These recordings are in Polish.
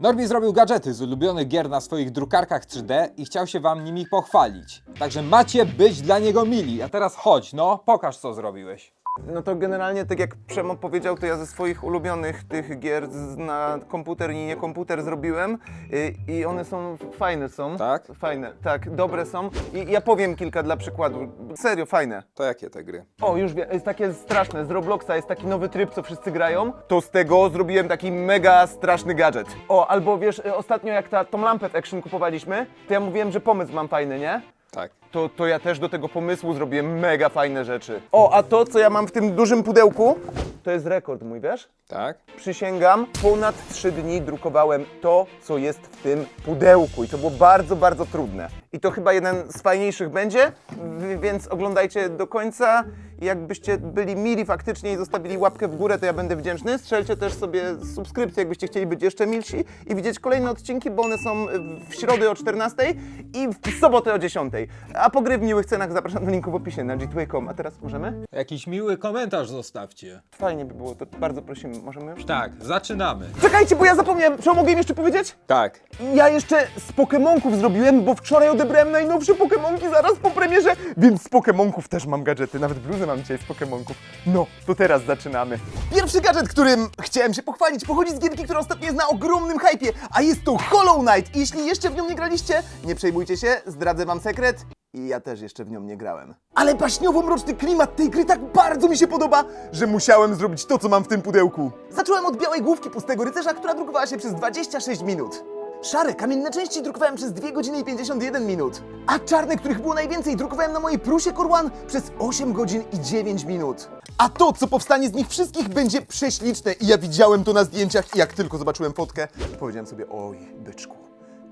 Norbi zrobił gadżety z ulubionych gier na swoich drukarkach 3D i chciał się wam nimi pochwalić. Także macie być dla niego mili. A teraz chodź, no, pokaż co zrobiłeś. No to generalnie, tak jak Przemo powiedział, to ja ze swoich ulubionych tych gier z, na komputer i nie komputer zrobiłem y, i one są fajne są. Tak? Fajne, tak, dobre są. I ja powiem kilka dla przykładu. Serio, fajne. To jakie te gry? O, już wiem, jest takie straszne. Z Robloxa jest taki nowy tryb, co wszyscy grają. To z tego zrobiłem taki mega straszny gadżet. O, albo wiesz, y, ostatnio jak ta, tą lampę w Action kupowaliśmy, to ja mówiłem, że pomysł mam fajny, nie? Tak. to, to ja też do tego pomysłu zrobiłem mega fajne rzeczy. O, a to, co ja mam w tym dużym pudełku, to jest rekord mój, wiesz? Tak? Przysięgam, ponad 3 dni drukowałem to, co jest w tym pudełku i to było bardzo, bardzo trudne. I to chyba jeden z fajniejszych będzie, w- więc oglądajcie do końca. Jakbyście byli mili faktycznie i zostawili łapkę w górę, to ja będę wdzięczny. Strzelcie też sobie subskrypcję, jakbyście chcieli być jeszcze milsi i widzieć kolejne odcinki, bo one są w środę o 14 i w sobotę o 10. A po gry w miłych cenach zapraszam do linku w opisie na g2.com. A teraz możemy? Jakiś miły komentarz zostawcie. Fajnie by było, to bardzo prosimy. Możemy już? Tak, zaczynamy. Czekajcie, bo ja zapomniałem. Co mogę im jeszcze powiedzieć? Tak. Ja jeszcze z Pokemonków zrobiłem, bo wczoraj odebrałem najnowsze Pokemonki zaraz po premierze, więc z Pokemonków też mam gadżety, nawet bluzę mam dzisiaj z Pokemonków. No, to teraz zaczynamy. Pierwszy gadżet, którym chciałem się pochwalić, pochodzi z gierki, która ostatnio jest na ogromnym hypie, a jest to Hollow Knight. I jeśli jeszcze w nią nie graliście, nie przejmujcie się, zdradzę wam sekret. I ja też jeszcze w nią nie grałem. Ale baśniowo-mroczny klimat tej gry tak bardzo mi się podoba, że musiałem zrobić to, co mam w tym pudełku. Zacząłem od białej główki pustego rycerza, która drukowała się przez 26 minut. Szare, kamienne części drukowałem przez 2 godziny i 51 minut. A czarne, których było najwięcej, drukowałem na mojej prusie Korwan przez 8 godzin i 9 minut. A to, co powstanie z nich wszystkich, będzie prześliczne i ja widziałem to na zdjęciach i jak tylko zobaczyłem fotkę, powiedziałem sobie, oj, byczku,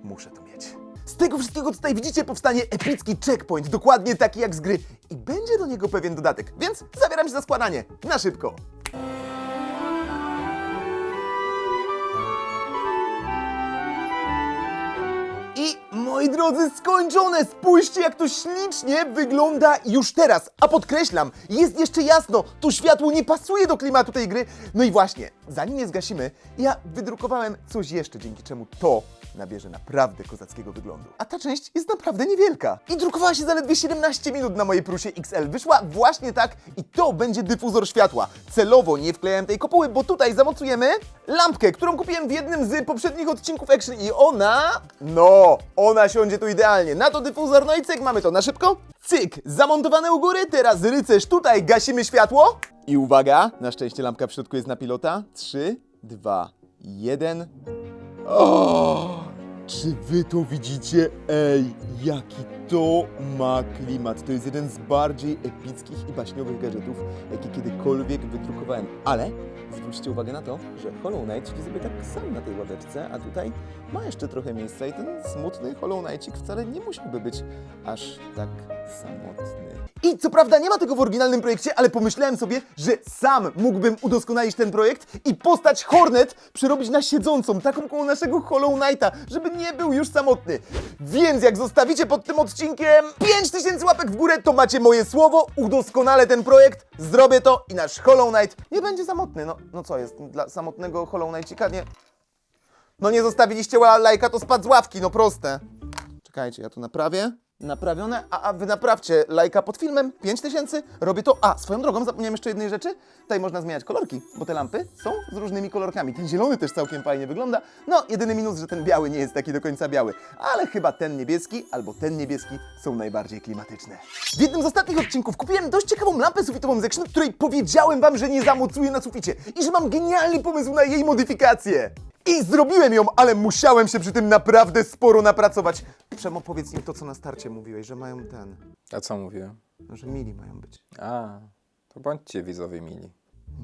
muszę to mieć. Z tego wszystkiego, tutaj widzicie, powstanie epicki checkpoint, dokładnie taki jak z gry. I będzie do niego pewien dodatek, więc zabieram się za składanie. Na szybko. Moi drodzy, skończone! Spójrzcie, jak to ślicznie wygląda już teraz. A podkreślam, jest jeszcze jasno, to światło nie pasuje do klimatu tej gry. No i właśnie, zanim je zgasimy, ja wydrukowałem coś jeszcze, dzięki czemu to nabierze naprawdę kozackiego wyglądu. A ta część jest naprawdę niewielka. I drukowała się zaledwie 17 minut na mojej prusie XL. Wyszła właśnie tak i to będzie dyfuzor światła. Celowo nie wklejałem tej kopuły, bo tutaj zamocujemy lampkę, którą kupiłem w jednym z poprzednich odcinków Action i ona... No, ona siądzie tu idealnie. Na to dyfuzor, no i cyk, mamy to na szybko. Cyk, zamontowane u góry, teraz rycerz tutaj, gasimy światło. I uwaga, na szczęście lampka w środku jest na pilota. 3, 2, 1... O! Czy wy to widzicie? Ej, jaki to ma klimat. To jest jeden z bardziej epickich i baśniowych gadżetów, jakie kiedykolwiek wydrukowałem. Ale zwróćcie uwagę na to, że Hollow Knight siedzi sobie tak sam na tej ławeczce, a tutaj ma jeszcze trochę miejsca i ten smutny Hollow Knightik wcale nie musiałby być aż tak samotny. I co prawda nie ma tego w oryginalnym projekcie, ale pomyślałem sobie, że sam mógłbym udoskonalić ten projekt i postać Hornet przerobić na siedzącą, taką koło naszego Hollow Knighta, żeby nie był już samotny. Więc jak zostawicie pod tym odcinkiem 5000 łapek w górę, to macie moje słowo, udoskonalę ten projekt, zrobię to i nasz Hollow Knight nie będzie samotny. No, no co jest, dla samotnego Hollow Knightika nie... No nie zostawiliście lajka, to spadł z ławki, no proste. Czekajcie, ja to naprawię. Naprawione, a, a wy naprawcie lajka pod filmem, 5000, robię to. A, swoją drogą, zapomniałem jeszcze jednej rzeczy. Tutaj można zmieniać kolorki, bo te lampy są z różnymi kolorkami. Ten zielony też całkiem fajnie wygląda. No, jedyny minus, że ten biały nie jest taki do końca biały. Ale chyba ten niebieski albo ten niebieski są najbardziej klimatyczne. W jednym z ostatnich odcinków kupiłem dość ciekawą lampę sufitową z Action, której powiedziałem wam, że nie zamocuję na suficie i że mam genialny pomysł na jej modyfikację. I zrobiłem ją, ale musiałem się przy tym naprawdę sporo napracować. Przemo, powiedz im to, co na starcie mówiłeś, że mają ten, A co mówiłem? że mili mają być. A, to bądźcie widzowie mili.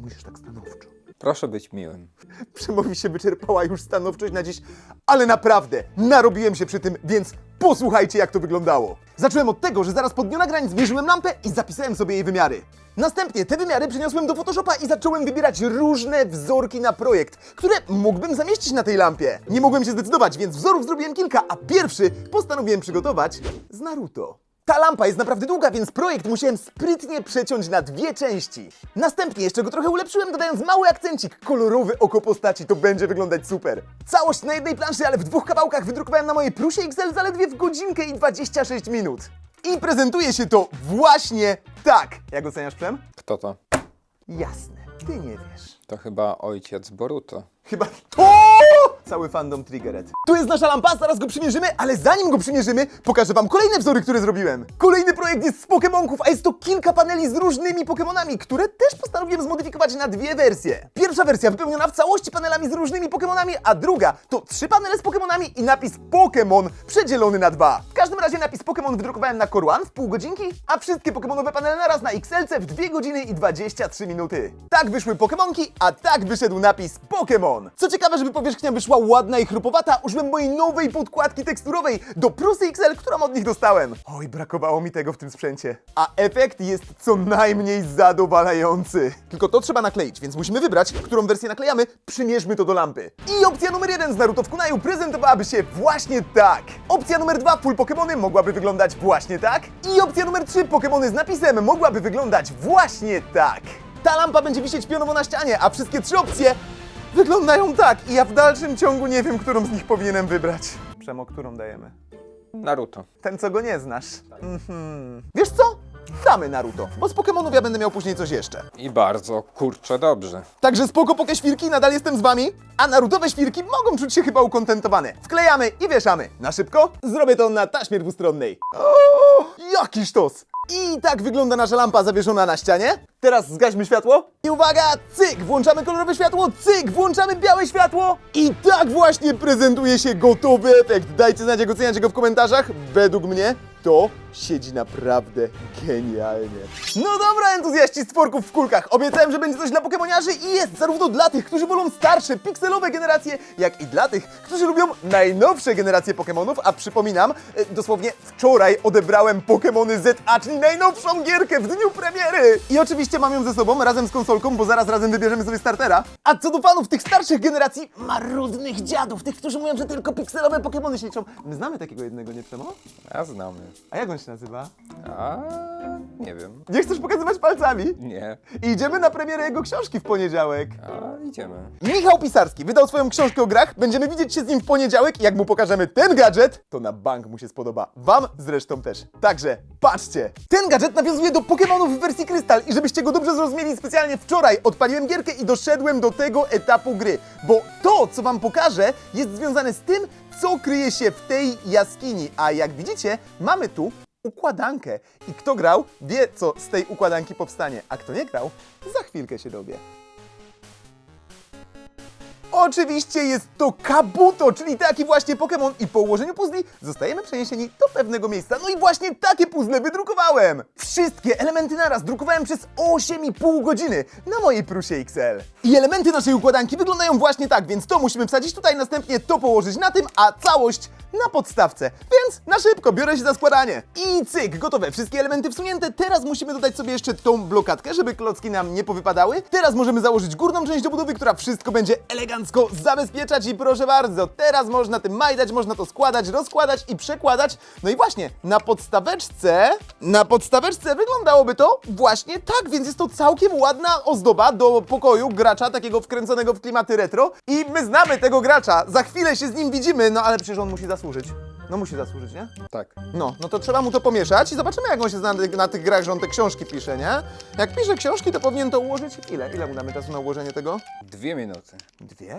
Musisz tak stanowczo. Proszę być miłym. Przemo mi się wyczerpała już stanowczość na dziś, ale naprawdę narobiłem się przy tym, więc posłuchajcie, jak to wyglądało. Zacząłem od tego, że zaraz po dniu nagrań zmierzyłem lampę i zapisałem sobie jej wymiary. Następnie te wymiary przeniosłem do Photoshopa i zacząłem wybierać różne wzorki na projekt, które mógłbym zamieścić na tej lampie. Nie mogłem się zdecydować, więc wzorów zrobiłem kilka, a pierwszy postanowiłem przygotować z Naruto. Ta lampa jest naprawdę długa, więc projekt musiałem sprytnie przeciąć na dwie części. Następnie jeszcze go trochę ulepszyłem, dodając mały akcencik, kolorowy oko postaci, to będzie wyglądać super. Całość na jednej planszy, ale w dwóch kawałkach wydrukowałem na mojej Prusie XL zaledwie w godzinkę i 26 minut. I prezentuje się to właśnie tak. Jak oceniasz, Przem? Kto to? Jasne, ty nie wiesz. To chyba ojciec Boruto. Chyba to! Cały fandom Triggered. Tu jest nasza lampa, zaraz go przymierzymy, ale zanim go przymierzymy, pokażę wam kolejne wzory, które zrobiłem. Kolejny projekt jest z Pokemonków, a jest to kilka paneli z różnymi Pokemonami, które też postanowiłem zmodyfikować na dwie wersje. Pierwsza wersja wypełniona w całości panelami z różnymi Pokemonami, a druga to trzy panele z Pokemonami i napis Pokémon przedzielony na dwa. W każdym razie napis Pokémon wydrukowałem na One w pół godzinki, a wszystkie Pokemonowe panele naraz na XLC w 2 godziny i 23 minuty. Tak wyszły Pokemonki, a tak wyszedł napis Pokémon. Co ciekawe, żeby powierzchnia wyszła ładna i chrupowata, użyłem mojej nowej podkładki teksturowej do Prusy XL, którą od nich dostałem. Oj, brakowało mi tego w tym sprzęcie. A efekt jest co najmniej zadowalający. Tylko to trzeba nakleić, więc musimy wybrać, którą wersję naklejamy, przymierzmy to do lampy. I opcja numer jeden z Naruto w Kunaju prezentowałaby się właśnie tak. Opcja numer dwa, full Pokémony, mogłaby wyglądać właśnie tak. I opcja numer trzy, Pokémony z napisem, mogłaby wyglądać właśnie tak. Ta lampa będzie wisieć pionowo na ścianie, a wszystkie trzy opcje wyglądają tak. I ja w dalszym ciągu nie wiem, którą z nich powinienem wybrać. Przemo, którą dajemy? Naruto. Ten, co go nie znasz. Mhm. Wiesz co? Damy Naruto, bo z Pokemonów ja będę miał później coś jeszcze. I bardzo, kurczę, dobrze. Także spoko poke świrki, nadal jestem z wami, a narutowe świrki mogą czuć się chyba ukontentowane. Wklejamy i wieszamy. Na szybko? Zrobię to na taśmie dwustronnej. O, jaki sztos! I tak wygląda nasza lampa zawieszona na ścianie. Teraz zgaśmy światło. I uwaga, cyk, włączamy kolorowe światło, cyk, włączamy białe światło. I tak właśnie prezentuje się gotowy efekt. Dajcie znać, jak oceniacie go w komentarzach. Według mnie to siedzi naprawdę genialnie. No dobra, entuzjaści stworków w kulkach. Obiecałem, że będzie coś dla pokemoniarzy i jest zarówno dla tych, którzy wolą starsze, pikselowe generacje, jak i dla tych, którzy lubią najnowsze generacje Pokemonów, a przypominam, e, dosłownie wczoraj odebrałem Pokemony ZA, czyli najnowszą gierkę w dniu premiery. I oczywiście mam ją ze sobą, razem z konsolką, bo zaraz razem wybierzemy sobie startera. A co do fanów tych starszych generacji, marudnych dziadów, tych, którzy mówią, że tylko pikselowe Pokemony się liczą. My znamy takiego jednego, nie Przemo? A znamy. A jak on się nazywa? A nie wiem. Nie chcesz pokazywać palcami? Nie. Idziemy na premierę jego książki w poniedziałek. A idziemy. Michał Pisarski wydał swoją książkę o grach. Będziemy widzieć się z nim w poniedziałek i jak mu pokażemy ten gadżet, to na bank mu się spodoba. Wam zresztą też. Także patrzcie. Ten gadżet nawiązuje do Pokémonów w wersji Krystal i żebyście go dobrze zrozumieli, specjalnie wczoraj odpaliłem gierkę i doszedłem do tego etapu gry. Bo to, co wam pokażę, jest związane z tym, co kryje się w tej jaskini. A jak widzicie, mamy tu układankę. I kto grał, wie, co z tej układanki powstanie. A kto nie grał, za chwilkę się dowie. Oczywiście jest to Kabuto, czyli taki właśnie Pokémon i po ułożeniu puzli zostajemy przeniesieni do pewnego miejsca. No i właśnie takie puzzle wydrukowałem! Wszystkie elementy naraz drukowałem przez 8,5 godziny na mojej Prusie XL. I elementy naszej układanki wyglądają właśnie tak, więc to musimy wsadzić tutaj, następnie to położyć na tym, a całość na podstawce. Więc na szybko biorę się za składanie. I cyk, gotowe, wszystkie elementy wsunięte. Teraz musimy dodać sobie jeszcze tą blokadkę, żeby klocki nam nie powypadały. Teraz możemy założyć górną część obudowy, która wszystko będzie elegancko zabezpieczać i proszę bardzo, teraz można tym majdać, można to składać, rozkładać i przekładać. No i właśnie, na podstaweczce, na podstaweczce wyglądałoby to właśnie tak, więc jest to całkiem ładna ozdoba do pokoju gracza, takiego wkręconego w klimaty retro. I my znamy tego gracza, za chwilę się z nim widzimy, no ale przecież on musi zasłużyć. No musi zasłużyć, nie? Tak. No, no to trzeba mu to pomieszać i zobaczymy, jak on się zna na, tych- na tych grach, że on te książki pisze, nie? Jak pisze książki, to powinien to ułożyć. Ile? Ile mu damy czasu na ułożenie tego? Dwie minuty. Dwie?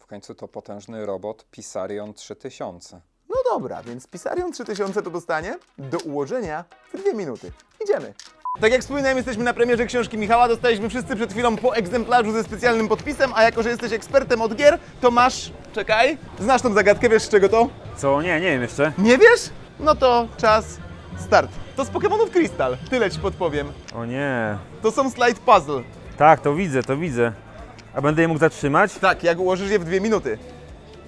W końcu to potężny robot Pisarion 3000. No dobra, więc Pisarion 3000 to dostanie do ułożenia w dwie minuty. Idziemy. Tak jak wspominałem, jesteśmy na premierze książki Michała. Dostaliśmy wszyscy przed chwilą po egzemplarzu ze specjalnym podpisem, a jako, że jesteś ekspertem od gier, to masz... Czekaj. Znasz tą zagadkę, wiesz z czego to? Co? Nie, nie wiem jeszcze. Nie wiesz? No to czas start. To z Pokémonów Crystal. Tyle ci podpowiem. O nie. To są slide puzzle. Tak, to widzę, to widzę. A będę je mógł zatrzymać? Tak, jak ułożysz je w dwie minuty.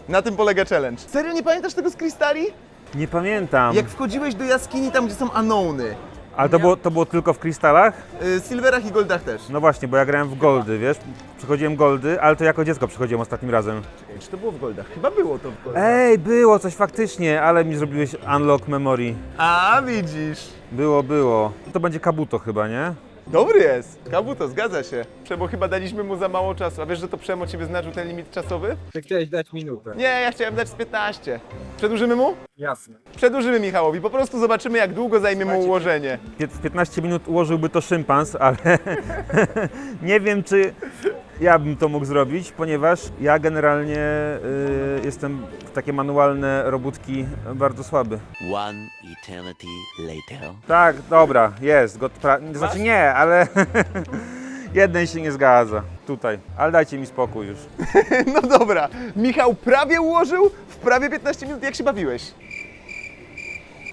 Na tym polega challenge. Serio nie pamiętasz tego z Krystali? Nie pamiętam. Jak wchodziłeś do jaskini tam, gdzie są anony Ale to było, to było tylko w krystalach? Y, silverach i goldach też. No właśnie, bo ja grałem w goldy, wiesz? Przychodziłem goldy, ale to jako dziecko przychodziłem ostatnim razem. Czekaj, czy to było w goldach? Chyba było to w goldach. Ej, było coś faktycznie, ale mi zrobiłeś unlock memory. A, widzisz. Było, było. To będzie Kabuto chyba, nie? Dobry jest. Kabuto, zgadza się. Przemo chyba daliśmy mu za mało czasu. A wiesz, że to Przemo ci wyznaczył ten limit czasowy? Ty chciałeś dać minutę. Nie, ja chciałem dać z 15. Przedłużymy mu? Jasne. Przedłużymy Michałowi. Po prostu zobaczymy, jak długo zajmie mu ułożenie. Pię- W 15 minut ułożyłby to szympans, ale nie wiem, czy ja bym to mógł zrobić, ponieważ ja generalnie y, jestem w takie manualne robótki bardzo słaby. One eternity later. Tak, dobra, jest. Got pra- znaczy nie, ale jeden się nie zgadza tutaj. Ale dajcie mi spokój już. No dobra. Michał prawie ułożył w prawie 15 minut. Jak się bawiłeś?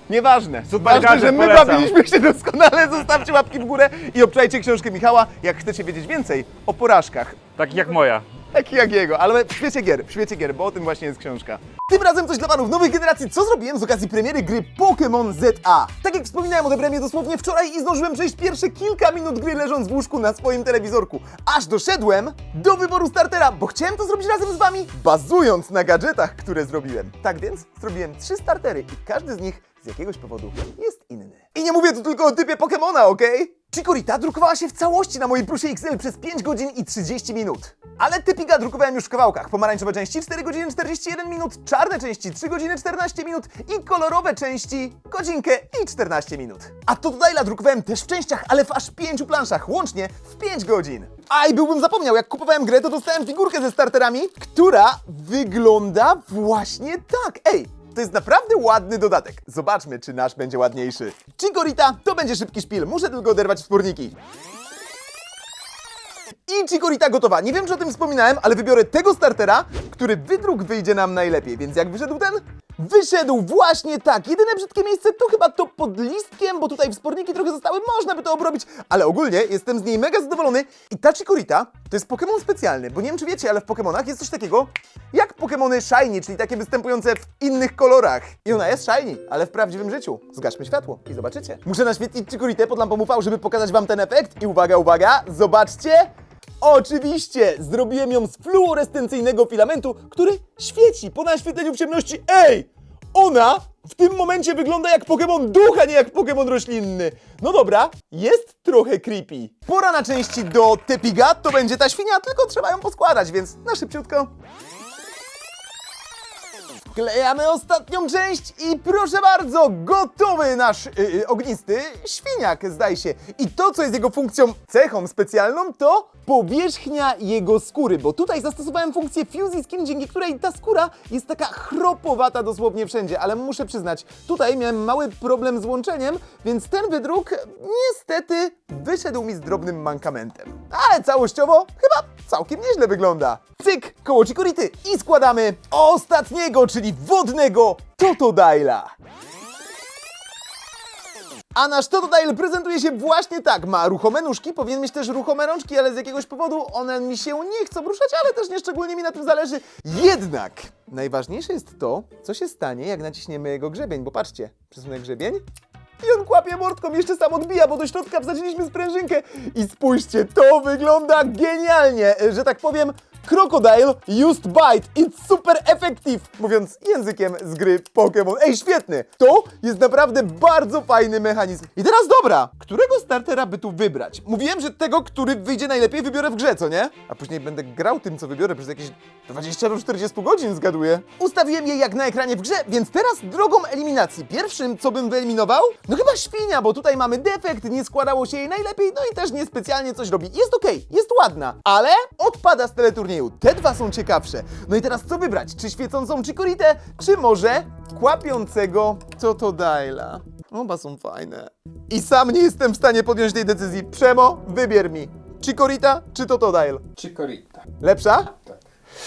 Nieważne. Ważne, gadżet, że my polecam. bawiliśmy się doskonale. Zostawcie łapki w górę i obczajcie książkę Michała, jak chcecie wiedzieć więcej o porażkach. Tak jak moja. Taki jak jego, ale w świecie gier, w świecie gier, bo o tym właśnie jest książka. Tym razem coś dla fanów nowej generacji. Co zrobiłem z okazji premiery gry Pokémon ZA? Tak jak wspominałem, odebrałem je dosłownie wczoraj i zdążyłem przejść pierwsze kilka minut gry leżąc w łóżku na swoim telewizorku. Aż doszedłem do wyboru startera, bo chciałem to zrobić razem z wami, bazując na gadżetach, które zrobiłem. Tak więc zrobiłem trzy startery i każdy z nich jakiegoś powodu jest inny. I nie mówię tu tylko o typie Pokemona, okej? Chikorita drukowała się w całości na mojej prusie XL przez 5 godzin i 30 minut. Ale typika drukowałem już w kawałkach. Pomarańczowe części 4 godziny 41 minut, czarne części 3 godziny 14 minut i kolorowe części godzinkę i 14 minut. A Totodile'a drukowałem też w częściach, ale w aż 5 planszach, łącznie w 5 godzin. A i byłbym zapomniał, jak kupowałem grę, to dostałem figurkę ze starterami, która wygląda właśnie tak. Ej, to jest naprawdę ładny dodatek. Zobaczmy, czy nasz będzie ładniejszy. Chikorita to będzie szybki szpil. Muszę tylko oderwać wsporniki. I Chikorita gotowa. Nie wiem, czy o tym wspominałem, ale wybiorę tego startera, który wydruk wyjdzie nam najlepiej. Więc jak wyszedł ten? Wyszedł właśnie tak. Jedyne brzydkie miejsce to chyba to pod listkiem, bo tutaj wsporniki trochę zostały, można by to obrobić, ale ogólnie jestem z niej mega zadowolony. I ta Chikorita to jest Pokémon specjalny, bo nie wiem, czy wiecie, ale w Pokémonach jest coś takiego jak Pokémony Shiny, czyli takie występujące w innych kolorach. I ona jest Shiny, ale w prawdziwym życiu. Zgaśmy światło i zobaczycie. Muszę naświetlić Chikoritę pod lampą UV, żeby pokazać wam ten efekt. I uwaga, uwaga, zobaczcie! Oczywiście! Zrobiłem ją z fluorescencyjnego filamentu, który świeci po naświetleniu w ciemności. Ej! Ona w tym momencie wygląda jak Pokémon duch, a nie jak Pokémon roślinny. No dobra, jest trochę creepy. Pora na części do Tepiga, to będzie ta świnia, tylko trzeba ją poskładać, więc na szybciutko. Wklejamy ostatnią część i proszę bardzo, gotowy nasz y, y, ognisty świniak, zdaje się. I to, co jest jego funkcją, cechą specjalną, to powierzchnia jego skóry, bo tutaj zastosowałem funkcję Fuzzy Skin, dzięki której ta skóra jest taka chropowata dosłownie wszędzie, ale muszę przyznać, tutaj miałem mały problem z łączeniem, więc ten wydruk niestety wyszedł mi z drobnym mankamentem. Ale całościowo chyba całkiem nieźle wygląda. Cyk, koło Chikority i składamy ostatniego, czyli wodnego Totodile'a. A nasz Totodile prezentuje się właśnie tak. Ma ruchome nóżki, powinien mieć też ruchome rączki, ale z jakiegoś powodu one mi się nie chcą ruszać, ale też nieszczególnie mi na tym zależy. Jednak najważniejsze jest to, co się stanie, jak naciśniemy jego grzebień, bo patrzcie, przesunę grzebień i on kłapie mordką, jeszcze sam odbija, bo do środka wsadziliśmy sprężynkę. I spójrzcie, to wygląda genialnie, e, że tak powiem. Crocodile used bite. It's super effective. Mówiąc językiem z gry Pokémon. Ej, świetny. To jest naprawdę bardzo fajny mechanizm. I teraz dobra, którego startera by tu wybrać? Mówiłem, że tego, który wyjdzie najlepiej, wybiorę w grze, co nie? A później będę grał tym, co wybiorę przez jakieś 20 do 40 godzin, zgaduję. Ustawiłem je jak na ekranie w grze, więc teraz drogą eliminacji. Pierwszym, co bym wyeliminował? No chyba świnia, bo tutaj mamy defekt, nie składało się jej najlepiej, no i też niespecjalnie coś robi. Jest okej, jest ładna, ale odpada z teleturnieju. Te dwa są ciekawsze. No i teraz co wybrać? Czy świecącą Chikoritę, czy może kłapiącego Totodile'a? Oba są fajne. I sam nie jestem w stanie podjąć tej decyzji. Przemo, wybier mi. Chikorita czy Totodile? Chikorita. Lepsza?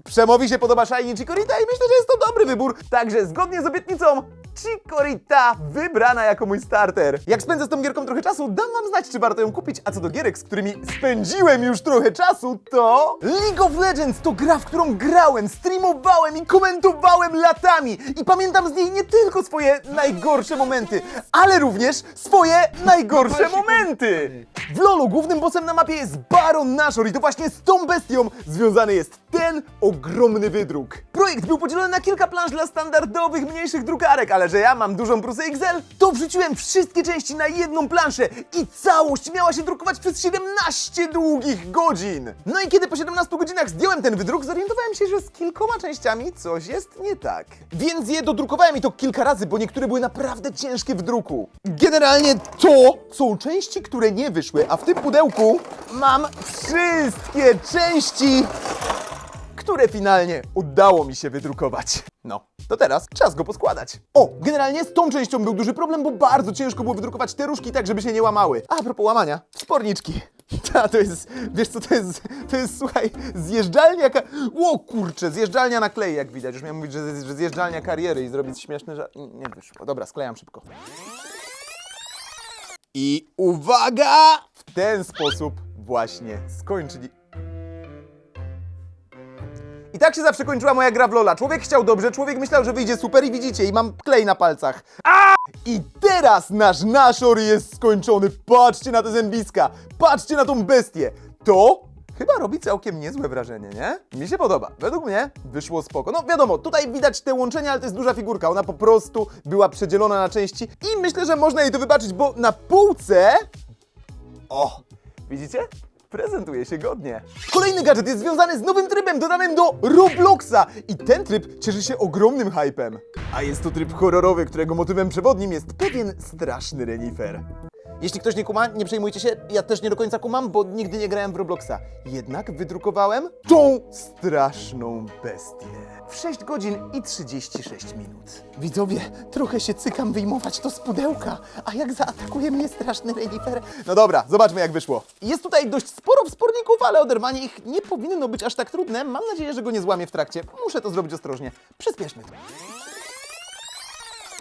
Przemowi się podoba Shiny Chikorita i myślę, że jest to dobry wybór. Także zgodnie z obietnicą Chikorita wybrana jako mój starter. Jak spędzę z tą gierką trochę czasu, dam wam znać, czy warto ją kupić. A co do gierek, z którymi spędziłem już trochę czasu, to League of Legends to gra, w którą grałem, streamowałem i komentowałem latami. I pamiętam z niej nie tylko swoje najgorsze momenty, ale również swoje najgorsze momenty. W LoLu głównym bossem na mapie jest Baron Nashor i to właśnie z tą bestią związany jest ten ogromny wydruk. Projekt był podzielony na kilka planż dla standardowych, mniejszych drukarek, ale że ja mam dużą prusę XL, to wrzuciłem wszystkie części na jedną planszę i całość miała się drukować przez 17 długich godzin. No i kiedy po 17 godzinach zdjąłem ten wydruk, zorientowałem się, że z kilkoma częściami coś jest nie tak. Więc je dodrukowałem i to kilka razy, bo niektóre były naprawdę ciężkie w druku. Generalnie to są części, które nie wyszły, a w tym pudełku mam wszystkie części które finalnie udało mi się wydrukować. No, to teraz czas go poskładać. O, generalnie z tą częścią był duży problem, bo bardzo ciężko było wydrukować te różki tak, żeby się nie łamały. A, propos łamania, sporniczki. Ta, to jest, wiesz co, to jest, to jest, słuchaj, zjeżdżalnia, ka- o kurczę, zjeżdżalnia na klej, jak widać. Już miałem mówić, że, że zjeżdżalnia kariery i zrobić śmieszne, że nie, wyszło. Dobra, sklejam szybko. I uwaga! W ten sposób właśnie skończyli tak się zawsze kończyła moja gra w Lola. Człowiek chciał dobrze, człowiek myślał, że wyjdzie super i widzicie, i mam klej na palcach. A! I teraz nasz naszor jest skończony. Patrzcie na te zębiska, patrzcie na tą bestię. To chyba robi całkiem niezłe wrażenie, nie? Mi się podoba. Według mnie wyszło spoko. No wiadomo, tutaj widać te łączenia, ale to jest duża figurka. Ona po prostu była przedzielona na części i myślę, że można jej to wybaczyć, bo na półce... O! Widzicie? Prezentuje się godnie. Kolejny gadżet jest związany z nowym trybem dodanym do Robloxa i ten tryb cieszy się ogromnym hypem. A jest to tryb horrorowy, którego motywem przewodnim jest pewien straszny renifer. Jeśli ktoś nie kuma, nie przejmujcie się, ja też nie do końca kumam, bo nigdy nie grałem w Robloxa. Jednak wydrukowałem tą straszną bestię. W 6 godzin i 36 minut. Widzowie, trochę się cykam wyjmować to z pudełka, a jak zaatakuje mnie straszny renifer... No dobra, zobaczmy jak wyszło. Jest tutaj dość sporo wsporników, ale oderwanie ich nie powinno być aż tak trudne. Mam nadzieję, że go nie złamię w trakcie. Muszę to zrobić ostrożnie. Przyspieszmy.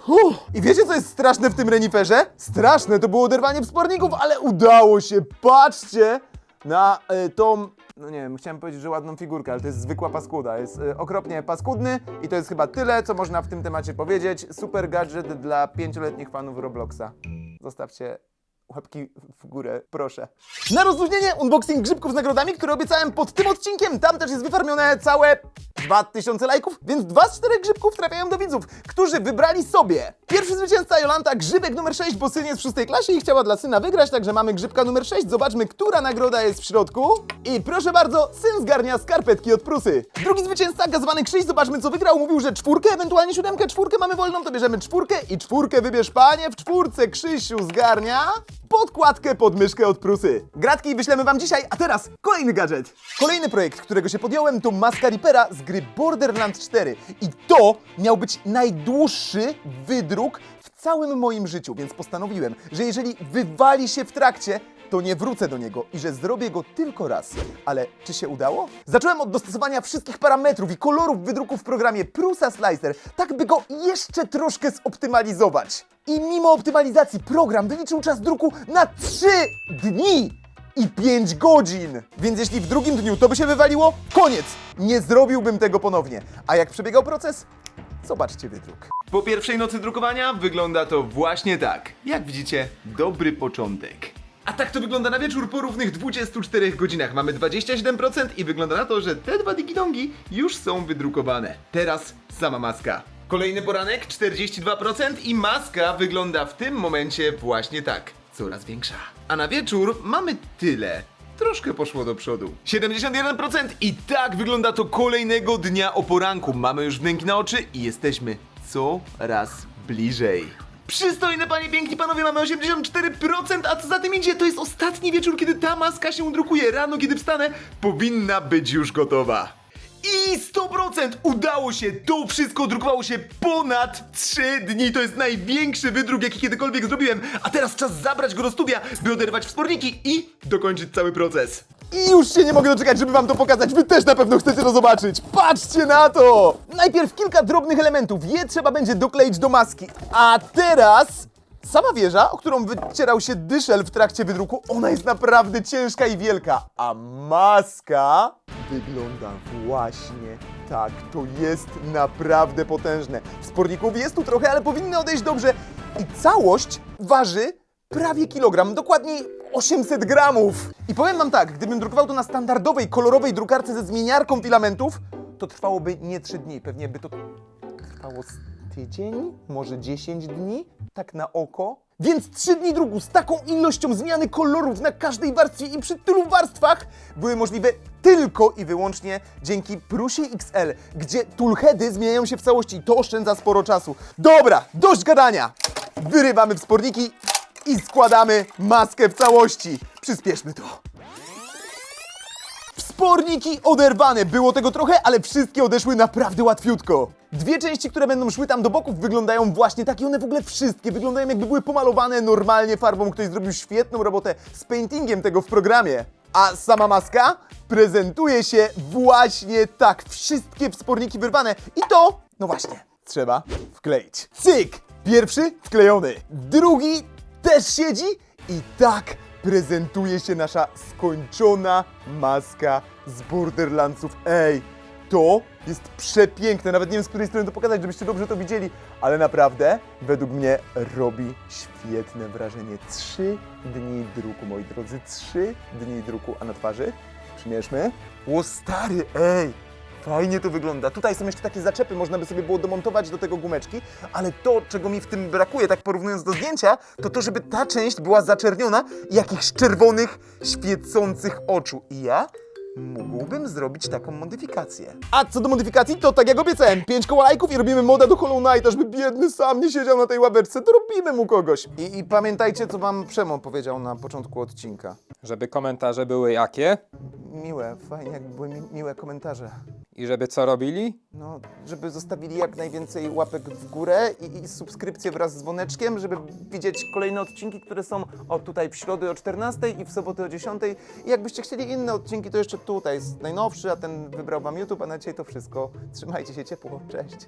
Uff. I wiecie, co jest straszne w tym reniferze? Straszne to było oderwanie wsporników, ale udało się. Patrzcie na y, tą. No nie wiem, chciałem powiedzieć, że ładną figurkę, ale to jest zwykła paskuda. Jest y, okropnie paskudny i to jest chyba tyle, co można w tym temacie powiedzieć. Super gadżet dla pięcioletnich fanów Robloxa. Zostawcie łapki w górę, proszę. Na rozluźnienie unboxing grzybków z nagrodami, które obiecałem pod tym odcinkiem. Tam też jest wyfarmione całe 2000 lajków, więc dwa z czterech grzybków trafiają do widzów, którzy wybrali sobie. Pierwszy zwycięzca Jolanta, grzybek numer 6, bo syn jest w szóstej klasie i chciała dla syna wygrać, także mamy grzybka numer 6. Zobaczmy, która nagroda jest w środku. I proszę bardzo, syn zgarnia skarpetki od Prusy. Drugi zwycięzca, gazowany Krzyś, zobaczmy co wygrał. Mówił, że czwórkę, ewentualnie siódemkę, czwórkę mamy wolną, to bierzemy czwórkę i czwórkę wybierz panie. W czwórce Krzysiu zgarnia podkładkę pod myszkę od Prusy. Gratki wyślemy wam dzisiaj, a teraz kolejny gadżet. Kolejny projekt, którego się podjąłem, to Maska Reapera z gry Borderlands 4. I to miał być najdłuższy wydruk w całym moim życiu, więc postanowiłem, że jeżeli wywali się w trakcie, to nie wrócę do niego i że zrobię go tylko raz. Ale czy się udało? Zacząłem od dostosowania wszystkich parametrów i kolorów wydruku w programie Prusa Slicer, tak by go jeszcze troszkę zoptymalizować. I mimo optymalizacji program wyliczył czas druku na 3 dni i 5 godzin. Więc jeśli w drugim dniu to by się wywaliło, koniec. Nie zrobiłbym tego ponownie. A jak przebiegał proces? Zobaczcie wydruk. Po pierwszej nocy drukowania wygląda to właśnie tak. Jak widzicie, dobry początek. A tak to wygląda na wieczór po równych 24 godzinach. Mamy 27% i wygląda na to, że te dwa digidongi już są wydrukowane. Teraz sama maska. Kolejny poranek 42% i maska wygląda w tym momencie właśnie tak. Coraz większa. A na wieczór mamy tyle. Troszkę poszło do przodu. 71% i tak wygląda to kolejnego dnia o poranku. Mamy już wnęki na oczy i jesteśmy coraz bliżej. Przystojne panie, piękni panowie, mamy 84%, a co za tym idzie, to jest ostatni wieczór, kiedy ta maska się drukuje. Rano, kiedy wstanę, powinna być już gotowa. I 100% udało się! To wszystko drukowało się ponad 3 dni. To jest największy wydruk, jaki kiedykolwiek zrobiłem. A teraz czas zabrać go do studia, by oderwać wsporniki i dokończyć cały proces. I już się nie mogę doczekać, żeby wam to pokazać. Wy też na pewno chcecie to zobaczyć. Patrzcie na to! Najpierw kilka drobnych elementów. Je trzeba będzie dokleić do maski. A teraz sama wieża, o którą wycierał się dyszel w trakcie wydruku, ona jest naprawdę ciężka i wielka. A maska wygląda właśnie tak. To jest naprawdę potężne. Wsporników jest tu trochę, ale powinny odejść dobrze. I całość waży prawie kilogram, dokładniej 800 gramów. I powiem wam tak, gdybym drukował to na standardowej, kolorowej drukarce ze zmieniarką filamentów, to trwałoby nie 3 dni, pewnie by to trwało tydzień, może 10 dni, tak na oko. Więc 3 dni druku z taką ilością zmiany kolorów na każdej warstwie i przy tylu warstwach były możliwe tylko i wyłącznie dzięki Prusie XL, gdzie toolheady zmieniają się w całości i to oszczędza sporo czasu. Dobra, dość gadania! Wyrywamy wsporniki i składamy maskę w całości. Przyspieszmy to. Wsporniki oderwane. Było tego trochę, ale wszystkie odeszły naprawdę łatwiutko. Dwie części, które będą szły tam do boków, wyglądają właśnie tak i one w ogóle wszystkie wyglądają jakby były pomalowane normalnie farbą. Ktoś zrobił świetną robotę z paintingiem tego w programie. A sama maska prezentuje się właśnie tak. Wszystkie wsporniki wyrwane. I to, no właśnie, trzeba wkleić. Cyk! Pierwszy wklejony. Drugi też siedzi i tak prezentuje się nasza skończona maska z Borderlandsów. Ej, to jest przepiękne. Nawet nie wiem, z której strony to pokazać, żebyście dobrze to widzieli, ale naprawdę, według mnie, robi świetne wrażenie. Trzy dni druku, moi drodzy, trzy dni druku. A na twarzy? Przymierzmy. O stary, ej! Fajnie to wygląda. Tutaj są jeszcze takie zaczepy, można by sobie było domontować do tego gumeczki, ale to, czego mi w tym brakuje, tak porównując do zdjęcia, to to, żeby ta część była zaczerniona jakichś czerwonych, świecących oczu. I ja mógłbym zrobić taką modyfikację. A co do modyfikacji, to tak jak obiecałem, 5 koła lajków i robimy moda do Hollow Knighta, żeby biedny sam nie siedział na tej ławeczce, to robimy mu kogoś. I, i pamiętajcie, co wam Przemo powiedział na początku odcinka. Żeby komentarze były jakie? Miłe, fajnie, jakby były mi miłe komentarze. I żeby co robili? No, żeby zostawili jak najwięcej łapek w górę i, i subskrypcję wraz z dzwoneczkiem, żeby widzieć kolejne odcinki, które są o tutaj w środę o 14 i w sobotę o 10. I jakbyście chcieli inne odcinki, to jeszcze tutaj jest najnowszy, a ten wybrał wam YouTube, a na dzisiaj to wszystko. Trzymajcie się ciepło, cześć.